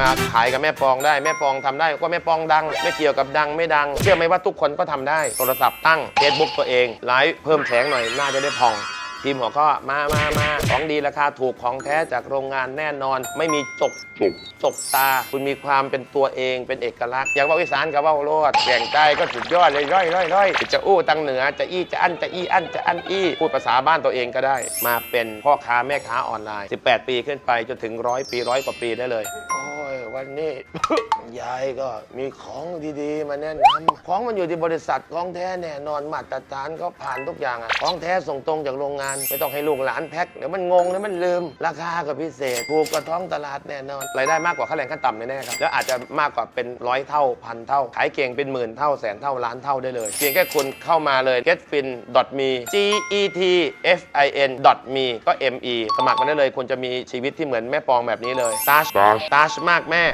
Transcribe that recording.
มาขายกับแม่ปองได้แม่ปองทำได้ก็แม่ปองดัง ไม่เกี่ยวกับดังไม่ดัง เชื่อไหมว่าทุกคนก็ทำได้ โทรศัพท์ตั้งเฟซบุ๊กตัวเองไลฟ์เพิ่มแสงหน่อยน่าจะได้พอง ทีมหัวข้อมามามาของดีราคาถูกของแท้จากโรงงานแน่นอน ไม่มีจกจุกจกตา คุณมีความเป็นตัวเองเป็นเอกลักษณ์อย่างว่าอีสานกับว่าโลดแก่งใต้ก็สุดยอดเลยร้อยร้อยร้อยจะอู้ตังเหนือจะอี้จะอั้นจะอี้อั้นจะอั้นอี้พูดภาษาบ้านตัวเองก็ได้ มาเป็นพ่อค้าแม่ค้าออนไลน์ 18 ปีขึ้นไปจนถึงร้อยปีร้อยกว่าปีได้เลยโอ้ยวันนี้ ยายก็มีของดีๆ มาแนะนำของมันอยู่ที่บริษัทของแท้แน่นอนมาตรฐานเขาผ่านทุกอย่างอะของแท้ส่งตรงจากโรงงานไม่ต้องให้ลูกหลานแพ็คเดี๋ยวมันงงเดี๋ยวมันลืม ราคาก็พิเศษถูกกว่าท้องตลาดแน่นอนรายได้มากกว่าค่าแรงขั้นต่ำแน่ๆครับแล้วอาจจะมากกว่าเป็นร้อยเท่าพันเท่า ขายเก่งเป็นหมื่นเท่าแสนเท่าล้านเท่าได้เลย เพียงแค่คุณเข้ามาเลย getfin.me g e t f i n .me ก็ me สมัครมาได้เลยคุณจะมีชีวิตที่เหมือนแม่ปองแบบนี้เลยตาชตาชมากแม่